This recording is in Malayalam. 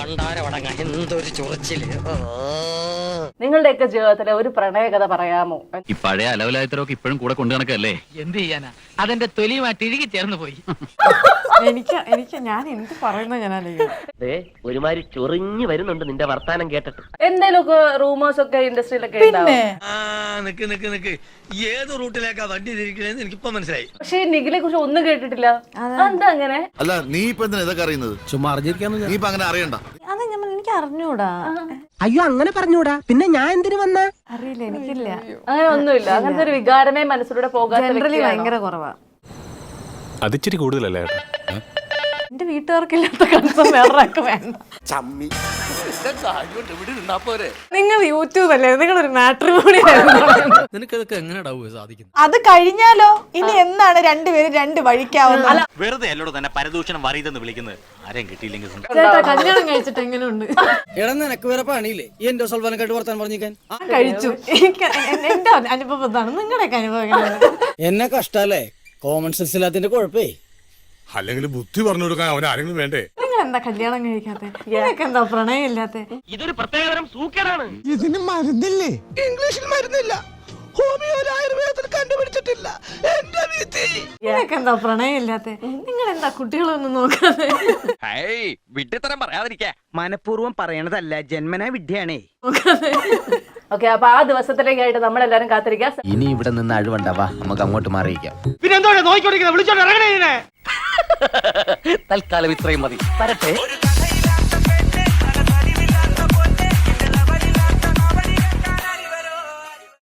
പണ്ടാരവടങ്ങ എന്തൊരു ചൊറിച്ചിൽ. നിങ്ങളുടെയൊക്കെ ജീവിതത്തിലെ ഒരു പ്രണയകഥ പറയാമോ? ഈ പഴയ അലവലായത്തരൊക്കെ ഇപ്പോഴും കൂടെ കൊണ്ടു നടക്കല്ലേ? എന്ത് ചെയ്യാനാ? അതെന്റെ തൊലിയുമായിട്ട് ഇഴുകി ചേർന്ന് പോയി. എനിക്ക് എനിക്ക് ഞാൻ എന്ത് പറയുന്നത് ഞാൻ ഒരുമാതിരി ചൊറിഞ്ഞു വരുന്നുണ്ട് നിന്റെ വർത്താനം കേട്ടിട്ട്. എന്തേലൊക്കെ റൂമേഴ്സ് ഒക്കെ ഇൻഡസ്ട്രിയിലൊക്കെ പിന്നെ? നിക്ക് നിക്ക് നിക്ക്. ഏത് റൂട്ടിലേക്കാ വണ്ടി തിരിക്കണേന്ന് എനിക്കിപ്പോ മനസ്സിലായി. പക്ഷെ നിഖിലെ കുറിച്ച് ഒന്നും കേട്ടിട്ടില്ല. എന്താ അങ്ങനെ? അല്ല നീ ഇപ്പൊ എന്തിനാ ഇതൊക്കെ അറിയുന്നത്? ചുമ്മാ അറിഞ്ഞിരിക്കാന്ന് നീ ഇപ്പൊ അങ്ങനെ അറിയണ്ട. എനിക്ക് അറിഞ്ഞൂടാ അയ്യോ അങ്ങനെ പറഞ്ഞൂടാ. പിന്നെ ഞാൻ എന്തിനു വന്ന? അറിയില്ല എനിക്കില്ല. അങ്ങനെ ഒന്നുമില്ല. അങ്ങനത്തെ ഒരു വികാരമേ മനസ്സിലൂടെ പോകാൻ ജനറലി? ഭയങ്കര കുറവാ. അതിച്ചിരി കൂടുതലല്ലേ? എന്റെ വീട്ടുകാർക്കില്ലാത്ത കൺസം വേറൊരാൾക്ക് വേണ്ട. നിങ്ങൾ യൂട്യൂബ് അല്ലേ? നിങ്ങൾ ഒരു മാട്രിമോണി നിനക്കതൊക്കെ എങ്ങനെയാ സാധിക്കുന്നത്? അത് കഴിഞ്ഞാലോ? ഇനി എന്താണ് രണ്ടുപേരും രണ്ട് വഴിക്കാവുന്നത്? വെറുതെ അല്ലോട് തന്നെ പരദൂഷണം വറിയതെന്ന് വിളിക്കുന്നത്. ആരെയും കിട്ടിയില്ലെങ്കിൽ കല്യാണം കഴിച്ചിട്ട് എങ്ങനെയുണ്ട് എടാ നിനക്ക് വേറെ പണിയില്ലേ? ഈ എന്റെ സൽവാനക്കായിട്ട് വർത്താൻ പറഞ്ഞിരിക്കാൻ. കഴിച്ചു. എന്റെ അനുഭവം ഇതാണ്. നിങ്ങളുടെയൊക്കെ അനുഭവം എന്നെ കഷ്ടല്ലേ? കോമൺ സെൻസ് ഇല്ലാത്തിന്റെ കുഴപ്പേ. അല്ലെങ്കിൽ ബുദ്ധി പറഞ്ഞു കൊടുക്കാൻ അവൻ ആരെങ്കിലും വേണ്ടേ? നിങ്ങൾ എന്താ കല്യാണം കഴിക്കാത്ത? നിനക്ക് എന്താ പ്രണയം ഇല്ലാത്ത ഇതൊരു പ്രത്യേകതരം സൂക്കേടാണ്. ഇതിന് മരുന്നില്ലേ? ഇംഗ്ലീഷിൽ മരുന്നില്ല. ഹോമിയോ ആയുർവേദത്തിൽ കണ്ടുപിടിച്ചിട്ടില്ല. എന്റെ വിധി. നിനക്ക് എന്താ പ്രണയം ഇല്ലാത്ത നിങ്ങൾ എന്താ കുട്ടികളൊന്നും നോക്കാതെ? വിഡ്ഢിത്തരം പറയാതിരിക്കാ. മനഃപൂർവം പറയണതല്ല ജന്മനാ വിദ്യയാണേ നോക്കാതെ. ഓക്കെ അപ്പൊ ആ ദിവസത്തിലേക്കായിട്ട് നമ്മളെല്ലാരും കാത്തിരിക്കാം. ഇനി ഇവിടെ നിന്ന് അഴിവണ്ടാവാ നമുക്ക് അങ്ങോട്ട് മാറിയിക്കാം പിന്നെ എന്തോടെ നോക്കിക്കൊണ്ടിരിക്കുന്നത് വിളിച്ചോണ്ട് ഇറങ്ങണേ തൽക്കാലം ഇത്രയും മതി. വരട്ടെ.